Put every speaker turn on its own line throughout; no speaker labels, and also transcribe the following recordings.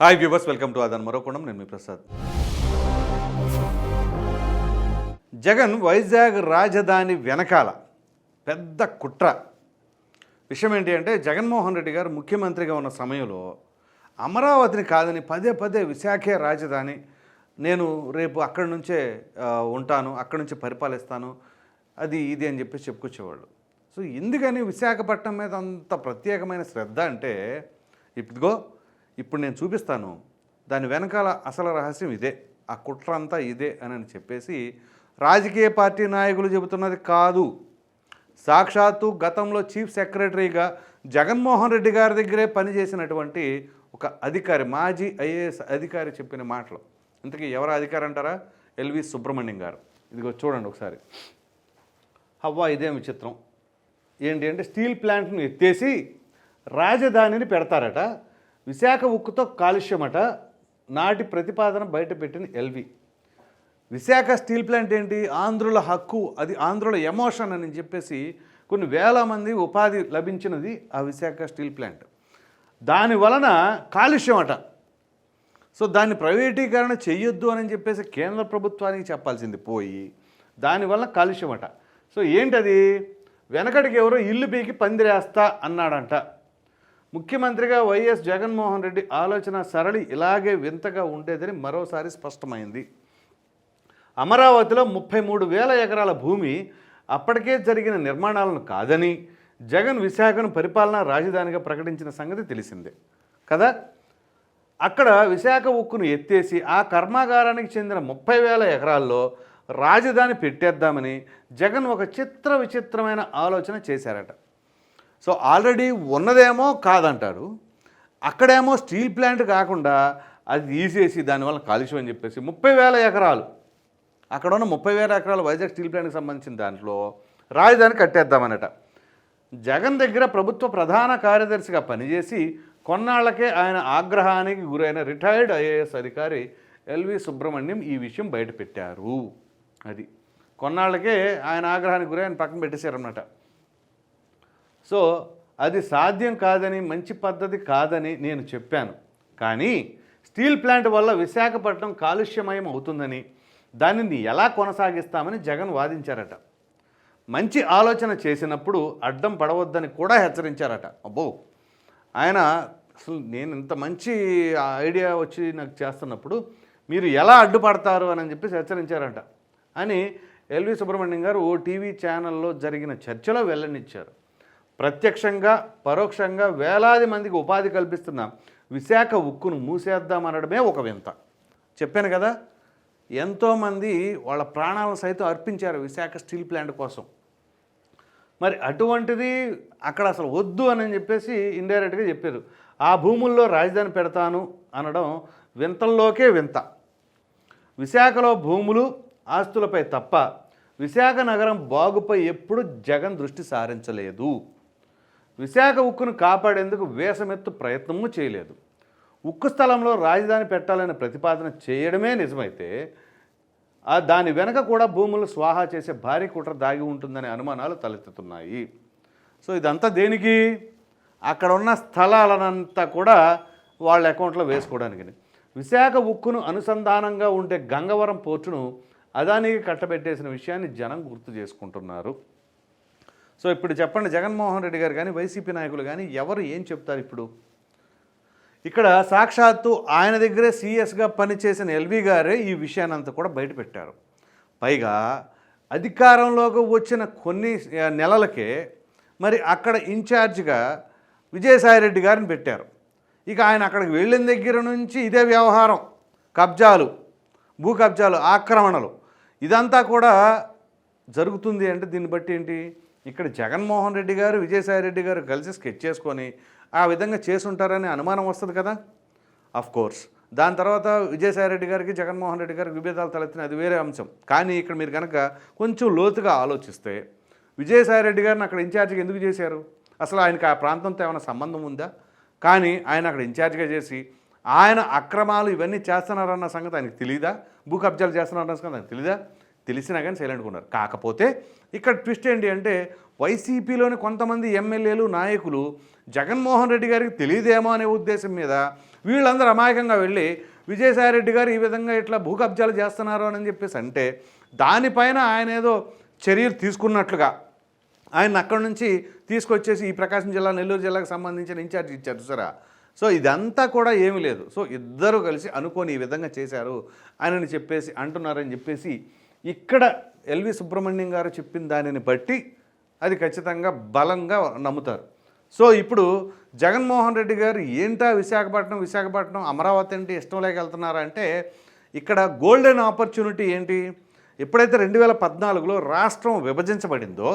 Hi viewers welcome to అదన్ మరోకోణం నేను మీ ప్రసాద్ జగన్ వైజాగ్ రాజధాని వెనకాల పెద్ద కుట్ర విషయం ఏంటి అంటే జగన్మోహన్ రెడ్డి గారు ముఖ్యమంత్రిగా ఉన్న సమయంలో అమరావతిని కాదని పదే పదే విశాఖే రాజధాని నేను రేపు అక్కడి నుంచే ఉంటాను అక్కడి నుంచి పరిపాలిస్తాను అది ఇది అని చెప్పేసి చెప్పుకొచ్చేవాళ్ళు సో ఎందుకని విశాఖపట్నం మీద అంత ప్రత్యేకమైన శ్రద్ధ అంటే ఇదిగో ఇప్పుడు నేను చూపిస్తాను. దాని వెనకాల అసలు రహస్యం ఇదే. ఆ కుట్ర అంతా ఇదే అని చెప్పేసి రాజకీయ పార్టీ నాయకులు చెబుతున్నది కాదు. సాక్షాత్తు గతంలో చీఫ్ సెక్రటరీగా జగన్మోహన్ రెడ్డి గారి దగ్గరే పనిచేసినటువంటి ఒక అధికారి మాజీ ఐఏఎస్ అధికారి చెప్పిన మాటలు. ఇంతకీ ఎవరు అధికారి అంటారా? ఎల్వి సుబ్రహ్మణ్యం గారు. ఇదిగో చూడండి ఒకసారి. హవ్వా ఇదేం విచిత్రం. ఏంటి అంటే స్టీల్ ప్లాంట్ను ఎత్తేసి రాజధానిని పెడతారట. విశాఖ ఉక్కుతో కాలుష్యమట నాటి ప్రతిపాదన బయటపెట్టిన L V. Visakha steel plant ఏంటి? ఆంధ్రుల హక్కు. అది ఆంధ్రుల ఎమోషన్ అని చెప్పేసి కొన్ని వేల మంది ఉపాధి లభించినది ఆ విశాఖ స్టీల్ ప్లాంట్. దాని వలన కాలుష్యం అట. సో దాన్ని ప్రైవేటీకరణ చెయ్యొద్దు అని చెప్పేసి కేంద్ర ప్రభుత్వానికి చెప్పాల్సింది పోయి దానివల్ల కాలుష్యం అట. సో ఏంటది? వెనకడికి ఎవరో ఇల్లు పీకి పందిరేస్తా అన్నాడంట. ముఖ్యమంత్రిగా వైఎస్ జగన్మోహన్ రెడ్డి ఆలోచన సరళి ఇలాగే వింతగా ఉండేదని మరోసారి స్పష్టమైంది. అమరావతిలో ముప్పై మూడు వేల ఎకరాల భూమి అప్పటికే జరిగిన నిర్మాణాలను కాదని జగన్ విశాఖను పరిపాలనా రాజధానిగా ప్రకటించిన సంగతి తెలిసిందే. కదా? అక్కడ విశాఖ ఉక్కును ఎత్తేసి ఆ కర్మాగారానికి చెందిన ముప్పై వేల ఎకరాల్లో రాజధాని పెట్టేద్దామని జగన్ ఒక చిత్ర విచిత్రమైన ఆలోచన చేశారట. సో ఆల్రెడీ ఉన్నదేమో కాదంటారు. అక్కడేమో స్టీల్ ప్లాంట్ కాకుండా అది తీసేసి దానివల్ల కాలుష్యం అని చెప్పేసి ముప్పై వేల ఎకరాలు. అక్కడ ఉన్న ముప్పై వేల ఎకరాలు వైజాగ్ స్టీల్ ప్లాంట్కి సంబంధించిన దాంట్లో రాజధాని కట్టేద్దామనట జగన్ దగ్గర ప్రభుత్వ ప్రధాన కార్యదర్శిగా పనిచేసి కొన్నాళ్ళకే ఆయన ఆగ్రహానికి గురైన రిటైర్డ్ ఐఏఎస్ అధికారి ఎల్వి సుబ్రహ్మణ్యం ఈ విషయం బయటపెట్టారు. అది కొన్నాళ్ళకే ఆయన ఆగ్రహానికి గురి ఆయన పక్కన పెట్టేశారన్నమాట. సో అది సాధ్యం కాదని మంచి పద్ధతి కాదని నేను చెప్పాను. కానీ స్టీల్ ప్లాంట్ వల్ల విశాఖపట్నం కాలుష్యమయం అవుతుందని దానిని ఎలా కొనసాగిస్తామని జగన్ వాదించారట. మంచి ఆలోచన చేసినప్పుడు అడ్డం పడవద్దని కూడా హెచ్చరించారట. అబ్బో! ఆయన అసలు నేను ఇంత మంచి ఐడియా వచ్చి నాకు చేస్తున్నప్పుడు మీరు ఎలా అడ్డుపడతారు అని చెప్పేసి హెచ్చరించారంట. అని ఎల్వి సుబ్రహ్మణ్యం గారు ఓ టీవీ ఛానల్లో జరిగిన చర్చలో వెల్లనిచ్చారు ప్రత్యక్షంగా పరోక్షంగా వేలాది మందికి ఉపాధి కల్పిస్తున్న. విశాఖ ఉక్కును మూసేద్దామనడమే ఒక వింత. చెప్పాను కదా ఎంతోమంది వాళ్ళ ప్రాణాలను సైతం అర్పించారు విశాఖ స్టీల్ ప్లాంట్ కోసం. మరి అటువంటిది అక్కడ అసలు వద్దు అని చెప్పేసి ఇండైరెక్ట్గా చెప్పారు. ఆ భూముల్లో రాజధాని పెడతాను అనడం వింతల్లోకే వింత. విశాఖలో భూములు ఆస్తులపై తప్ప విశాఖ నగరం బాగుపై ఎప్పుడు జగన్ దృష్టి సారించలేదు. విశాఖ ఉక్కును కాపాడేందుకు వేసమెత్తు ప్రయత్నము చేయలేదు. ఉక్కు స్థలంలో రాజధాని పెట్టాలనే ప్రతిపాదన చేయడమే నిజమైతే దాని వెనక కూడా భూములు స్వాహా చేసే భారీ కుట్ర దాగి ఉంటుందనే అనుమానాలు తలెత్తుతున్నాయి. సో ఇదంతా దేనికి? అక్కడ ఉన్న స్థలాలనంతా కూడా వాళ్ళ అకౌంట్లో వేసుకోవడానికి. విశాఖ ఉక్కును అనుసంధానంగా ఉండే గంగవరం పోర్టును అదానికి కట్టబెట్టేసిన విషయాన్ని జనం గుర్తు చేసుకుంటున్నారు. సో ఇప్పుడు చెప్పండి జగన్మోహన్ రెడ్డి గారు కానీ వైసీపీ నాయకులు కానీ ఎవరు ఏం చెప్తారు ఇప్పుడు? ఇక్కడ సాక్షాత్తు ఆయన దగ్గరే సీఎస్గా పనిచేసిన ఎల్వి గారే ఈ విషయాన్ని అంతా కూడా బయటపెట్టారు పైగా అధికారంలోకి వచ్చిన కొన్ని నెలలకే మరి అక్కడ ఇన్ఛార్జ్గా విజయసాయిరెడ్డి గారిని పెట్టారు. ఇక ఆయన అక్కడికి వెళ్ళిన దగ్గర నుంచి ఇదే వ్యవహారం. కబ్జాలు భూ కబ్జాలు ఆక్రమణలు. ఇదంతా కూడా జరుగుతుంది అంటే దీన్ని బట్టి ఏంటి? ఇక్కడ జగన్మోహన్ రెడ్డి గారు విజయసాయి రెడ్డి గారు కలిసి స్కెచ్ చేసుకొని ఆ విధంగా చేసుంటారని అనుమానం వస్తుంది కదా? అఫ్ కోర్స్ దాని తర్వాత విజయసాయి రెడ్డి గారికి జగన్మోహన్ రెడ్డి గారికి విభేదాలు తలెత్తిన అది వేరే అంశం. కానీ ఇక్కడ మీరు కనుక కొంచెం లోతుగా ఆలోచిస్తే విజయసాయి రెడ్డి గారిని అక్కడ ఇన్ఛార్జిగా ఎందుకు చేశారు? అసలు ఆయనకి ఆ ప్రాంతంతో ఏమైనా సంబంధం ఉందా? కానీ ఆయన అక్కడ ఇన్ఛార్జిగా చేసి ఆయన అక్రమాలు ఇవన్నీ చేస్తున్నారన్న సంగతి ఆయనకు తెలియదా భూ కబ్జాలు చేస్తున్నారన్న సంగతి ఆయనకు తెలీదా? తెలిసినా కానీ సైలెంట్గా ఉన్నారు. కాకపోతే ఇక్కడ ట్విస్ట్ ఏంటి అంటే వైసీపీలోని కొంతమంది ఎమ్మెల్యేలు నాయకులు జగన్మోహన్ రెడ్డి గారికి తెలియదేమో అనే ఉద్దేశం మీద వీళ్ళందరూ అమాయకంగా వెళ్ళి విజయసాయి రెడ్డి గారు ఈ విధంగా ఇట్లా భూ కబ్జాలు చేస్తున్నారు అని చెప్పేసి అంటే దానిపైన ఆయన ఏదో చర్యలు తీసుకున్నట్లుగా ఆయన అక్కడి నుంచి తీసుకొచ్చేసి ఈ ప్రకాశం జిల్లా నెల్లూరు జిల్లాకు సంబంధించిన ఇన్ఛార్జ్ ఇచ్చారు సరే సో ఇదంతా కూడా ఏమీ లేదు. సో ఇద్దరు కలిసి అనుకొని ఈ విధంగా చేశారు. ఆయనని చెప్పేసి అంటున్నారని చెప్పేసి ఇక్కడ ఎల్వి సుబ్రహ్మణ్యం గారు చెప్పిన దానిని బట్టి అది ఖచ్చితంగా బలంగా నమ్ముతారు. సో ఇప్పుడు జగన్మోహన్ రెడ్డి గారు ఏంటా విశాఖపట్నం విశాఖపట్నం అమరావతి అంటే ఇష్టం లేక వెళ్తున్నారంటే ఇక్కడ గోల్డెన్ ఆపర్చునిటీ ఏంటి? ఎప్పుడైతే రెండు వేల పద్నాలుగులో రాష్ట్రం విభజించబడిందో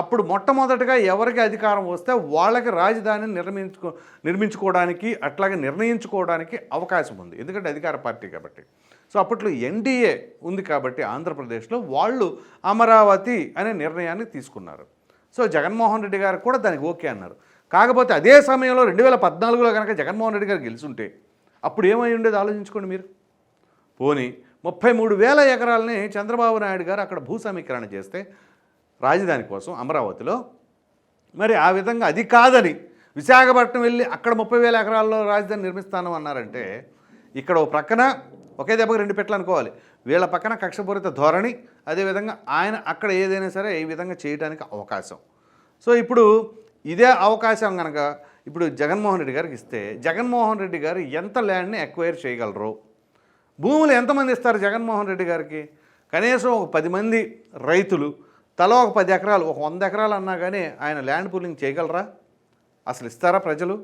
అప్పుడు మొట్టమొదటిగా ఎవరికి అధికారం వస్తే వాళ్ళకి రాజధానిని నిర్మించుకో నిర్మించుకోవడానికి అట్లాగే నిర్ణయించుకోవడానికి అవకాశం ఉంది. ఎందుకంటే అధికార పార్టీ కాబట్టి. సో అప్పట్లో ఎన్డీఏ ఉంది కాబట్టి ఆంధ్రప్రదేశ్లో వాళ్ళు అమరావతి అనే నిర్ణయాన్ని తీసుకున్నారు. సో జగన్మోహన్ రెడ్డి గారు కూడా దానికి ఓకే అన్నారు. కాకపోతే అదే సమయంలో రెండు వేల పద్నాలుగులో కనుక జగన్మోహన్ రెడ్డి గారు గెలుచుంటే అప్పుడు ఏమై ఉండేది ఆలోచించుకోండి మీరు? పోనీ ముప్పై మూడు వేల ఎకరాలని చంద్రబాబు నాయుడు గారు అక్కడ భూ సమీకరణ చేస్తే రాజధాని కోసం అమరావతిలో. మరి ఆ విధంగా అది కాదని విశాఖపట్నం వెళ్ళి అక్కడ ముప్పై వేల ఎకరాల్లో రాజధాని నిర్మిస్తాను అన్నారంటే ఇక్కడ ఓ ప్రక్కన ఒకే దెబ్బకి రెండు పెట్టలు అనుకోవాలి. వీళ్ళ పక్కన కక్షపూరిత ధోరణి అదేవిధంగా ఆయన అక్కడ ఏదైనా సరే ఈ విధంగా చేయడానికి అవకాశం. సో ఇప్పుడు ఇదే అవకాశం కనుక ఇప్పుడు జగన్మోహన్ రెడ్డి గారికి ఇస్తే జగన్మోహన్ రెడ్డి గారు ఎంత ల్యాండ్ని ఎక్వైర్ చేయగలరు? భూములు ఎంతమంది ఇస్తారు జగన్మోహన్ రెడ్డి గారికి? కనీసం ఒక పది మంది రైతులు తల ఒక పది ఎకరాలు ఒక వంద ఎకరాలు అన్నా కానీ ఆయన ల్యాండ్ పూలింగ్ చేయగలరా? అసలు ఇస్తారా ప్రజలు?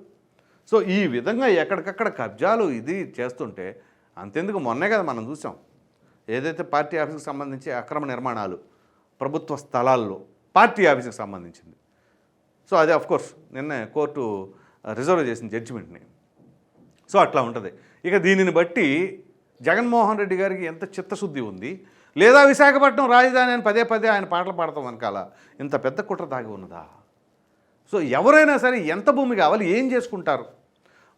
సో ఈ విధంగా ఎక్కడికక్కడ కబ్జాలు ఇది చేస్తుంటే అంతెందుకు? మొన్నే కదా మనం చూసాం. ఏదైతే పార్టీ ఆఫీస్కి సంబంధించి అక్రమ నిర్మాణాలు ప్రభుత్వ స్థలాల్లో పార్టీ ఆఫీస్కి సంబంధించింది. సో అదే కోర్స్ నిన్న కోర్టు రిజర్వ్ చేసిన జడ్జిమెంట్ని. సో అట్లా ఉంటుంది. ఇక దీనిని బట్టి జగన్మోహన్ రెడ్డి గారికి ఎంత చిత్తశుద్ధి ఉంది? లేదా విశాఖపట్నం రాజధాని అని పదే పదే ఆయన పాటలు పాడతాం వెనకాల. ఇంత పెద్ద కుట్ర దాగి ఉన్నదా? సో ఎవరైనా సరే ఎంత భూమి కావాలి ఏం చేసుకుంటారు?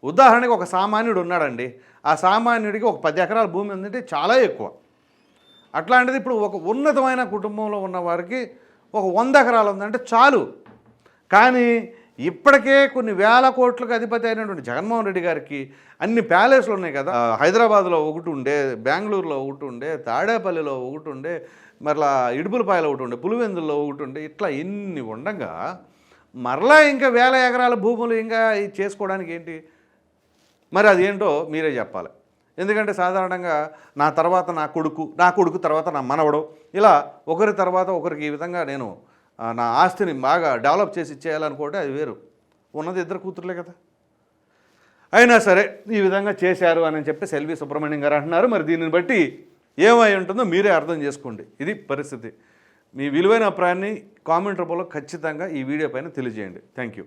ఉదాహరణకి ఒక సామాన్యుడు ఉన్నాడండి. ఆ సామాన్యుడికి ఒక పది ఎకరాల భూమి ఉందంటే చాలా ఎక్కువ. అట్లాంటిది ఇప్పుడు ఒక ఉన్నతమైన కుటుంబంలో ఉన్న వారికి ఒక వంద ఎకరాలు ఉందంటే చాలు. కానీ ఇప్పటికే కొన్ని వేల కోట్లకు అధిపతి అయినటువంటి జగన్మోహన్ రెడ్డి గారికి అన్ని ప్యాలెస్లు ఉన్నాయి కదా. హైదరాబాద్లో ఒకటి ఉండే బెంగళూరులో ఒకటి ఉండే తాడేపల్లిలో ఒకటి ఉండే మరలా ఇడుపులపాయలో ఒకటి ఉండే పులివెందుల్లో ఒకటి ఉండే ఇట్లా ఇన్ని ఉండగా మరలా ఇంకా వేల ఎకరాల భూములు ఇంకా చేసుకోవడానికి ఏంటి? మరి అదేంటో మీరే చెప్పాలి. ఎందుకంటే సాధారణంగా నా తర్వాత నా కొడుకు నా కొడుకు తర్వాత నా మనవడు ఇలా ఒకరి తర్వాత ఒకరికి ఈ విధంగా నేను నా ఆస్తిని బాగా డెవలప్ చేసి ఇచ్చేయాలనుకుంటే అది వేరు. ఉన్నది ఇద్దరు కూతురులే కదా. అయినా సరే ఈ విధంగా చేశారు అని చెప్పి సెల్వి సుబ్రహ్మణ్యం గారు అంటున్నారు. మరి దీనిని బట్టి ఏమై ఉంటుందో మీరే అర్థం చేసుకోండి. ఇది పరిస్థితి. మీ విలువైన అభిప్రాయాన్ని కామెంట్ రూపంలో ఖచ్చితంగా ఈ వీడియో పైన తెలియజేయండి. Thank you.